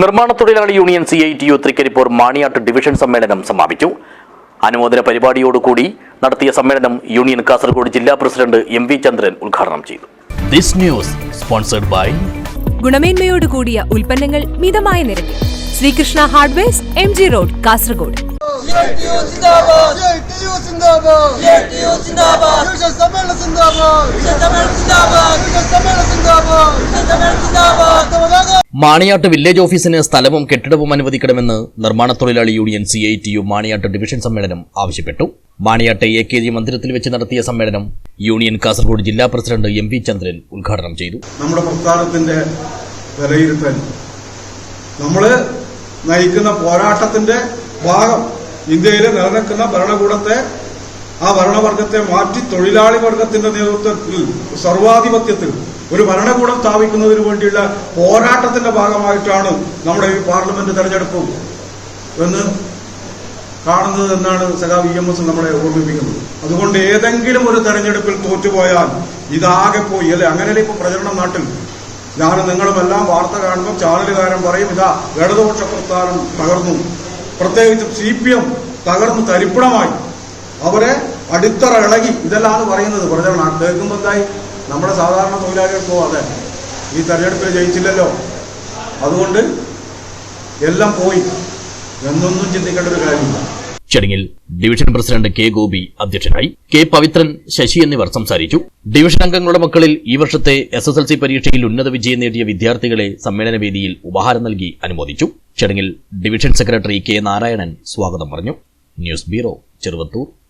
നിർമ്മാണ തൊഴിലാളി union C I T U Trikaripur Maniyat division സമ്മേളനം സമാപിച്ചു. അനുമോദന പരിപാടിയോടുകൂടി നടത്തിയ സമ്മേളനം യൂണിയൻ കാസർഗോഡ് ജില്ലാ പ്രസിഡന്റ് എം വി ചന്ദ്രൻ ഉദ്ഘാടനം ചെയ്തു. ദിസ് ന്യൂസ് സ്പോൺസർഡ് ബൈ ഗുണമേന്മയോട് കൂടിയ ഉൽപ്പന്നങ്ങൾ മിതമായ നിരക്കിൽ. Sreekrishna hardwares M G road Kasaragod JTU Maniyat village ഓഫീസിന് സ്ഥലവും കെട്ടിടവും അനുവദിക്കണമെന്ന് നിർമ്മാണ തൊഴിലാളി union C I T U Maniyat division സമ്മേളനം ആവശ്യപ്പെട്ടു. മാണിയാട്ട് എ കെ ജി മന്ദിരത്തിൽ വെച്ച് നടത്തിയ സമ്മേളനം യൂണിയൻ കാസർഗോഡ് ജില്ലാ പ്രസിഡന്റ് എം വി ചന്ദ്രൻ ഉദ്ഘാടനം ചെയ്തു. നമ്മുടെ പ്രസ്ഥാനത്തിന്റെ വിലയിരുത്തൽ നമ്മൾ നയിക്കുന്ന പോരാട്ടത്തിന്റെ ഭാഗം ഇന്ത്യയിലെ നിലനിൽക്കുന്ന ഭരണകൂടത്തെ ആ ഭരണവർഗത്തെ മാറ്റി തൊഴിലാളി വർഗത്തിന്റെ നേതൃത്വത്തിൽ സർവാധിപത്യത്തിൽ ഒരു ഭരണകൂടം സ്ഥാപിക്കുന്നതിന് വേണ്ടിയുള്ള പോരാട്ടത്തിന്റെ ഭാഗമായിട്ടാണ് നമ്മുടെ ഈ പാർലമെന്റ് തെരഞ്ഞെടുപ്പ് എന്ന് കാണുന്നത് എന്നാണ് സഖാ വി എം എസ് നമ്മളെ ഓർമ്മിപ്പിക്കുന്നത്. അതുകൊണ്ട് ഏതെങ്കിലും ഒരു തെരഞ്ഞെടുപ്പിൽ തോറ്റുപോയാൽ ഇതാകെ പോയി. അല്ലെ? അങ്ങനെയല്ലേ ഇപ്പൊ പ്രചരണം നാട്ടിൽ? ഞാൻ നിങ്ങളുമെല്ലാം വാർത്ത കാണുമ്പോൾ ചാനലുകാരൻ പറയും ഇതാ ഇടതുപക്ഷ പ്രസ്ഥാനം തകർന്നു. പ്രത്യേകിച്ചും സി പി എം തകർന്നു തരിപ്പണമായി. അവരെ അടിത്തറ ഇളകി. ഇതെല്ലാം പറയുന്നത് പ്രചരണം കേൾക്കുമ്പോൾ എന്തായി? നമ്മുടെ സാധാരണ തൊഴിലാളികൾക്കോ അതെ. ഈ തെരഞ്ഞെടുപ്പിൽ ജയിച്ചില്ലല്ലോ. അതുകൊണ്ട് എല്ലാം പോയി. എന്നൊന്നും ചിന്തിക്കേണ്ട ഒരു കാര്യമില്ല. ചടങ്ങിൽ ഡിവിഷൻ പ്രസിഡന്റ് കെ ഗോപി അധ്യക്ഷനായി കെ പവിത്രൻ ശശി എന്നിവർ സംസാരിച്ചു. ഡിവിഷൻ അംഗങ്ങളുടെ മക്കളിൽ ഈ വർഷത്തെ എസ് എസ് എൽ സി പരീക്ഷയിൽ ഉന്നത വിജയം നേടിയ വിദ്യാർത്ഥികളെ സമ്മേളന വേദിയിൽ ഉപഹാരം നൽകി അനുമോദിച്ചു. ചടങ്ങിൽ ഡിവിഷൻ സെക്രട്ടറി കെ നാരായണൻ സ്വാഗതം പറഞ്ഞു. News bureau Cheruvathur.